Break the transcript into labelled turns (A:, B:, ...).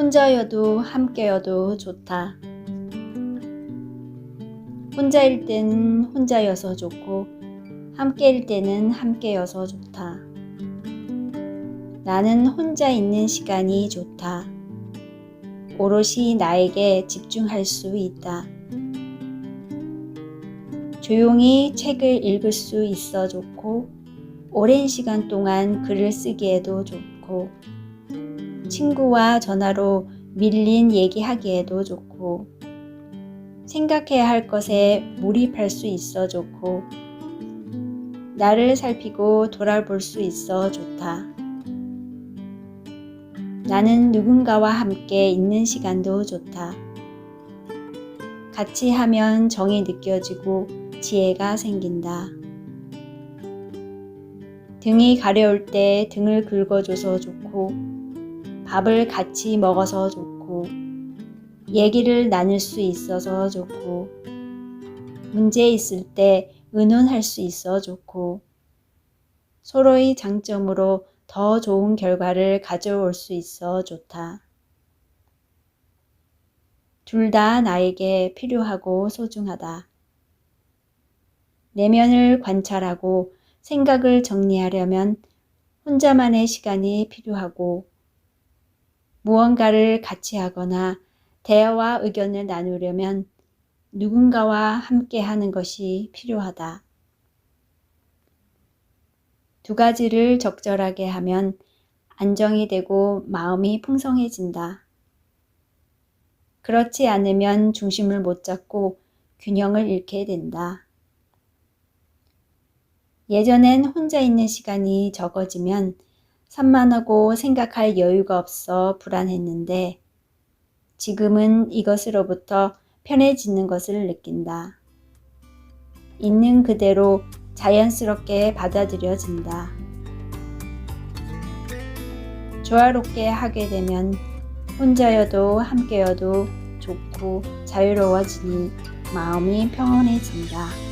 A: 혼자여도 함께여도 좋다. 혼자일 때는 혼자여서 좋고, 함께일 때는 함께여서 좋다. 나는 혼자 있는 시간이 좋다. 오롯이 나에게 집중할 수 있다. 조용히 책을 읽을 수 있어 좋고, 오랜 시간 동안 글을 쓰기에도 좋고, 친구와 전화로 밀린 얘기하기에도 좋고, 생각해야 할 것에 몰입할 수 있어 좋고, 나를 살피고 돌아볼 수 있어 좋다. 나는 누군가와 함께 있는 시간도 좋다. 같이 하면 정이 느껴지고 지혜가 생긴다. 등이 가려울 때 등을 긁어줘서 좋고, 밥을 같이 먹어서 좋고, 얘기를 나눌 수 있어서 좋고, 문제 있을 때 의논할 수 있어 좋고, 서로의 장점으로 더 좋은 결과를 가져올 수 있어 좋다. 둘 다 나에게 필요하고 소중하다. 내면을 관찰하고 생각을 정리하려면 혼자만의 시간이 필요하고 무언가를 같이 하거나 대화와 의견을 나누려면 누군가와 함께 하는 것이 필요하다. 두 가지를 적절하게 하면 안정이 되고 마음이 풍성해진다. 그렇지 않으면 중심을 못 잡고 균형을 잃게 된다. 예전엔 혼자 있는 시간이 적어지면 산만하고 생각할 여유가 없어 불안했는데 지금은 이것으로부터 편해지는 것을 느낀다. 있는 그대로 자연스럽게 받아들여진다. 조화롭게 하게 되면 혼자여도 함께여도 좋고 자유로워지니 마음이 평온해진다.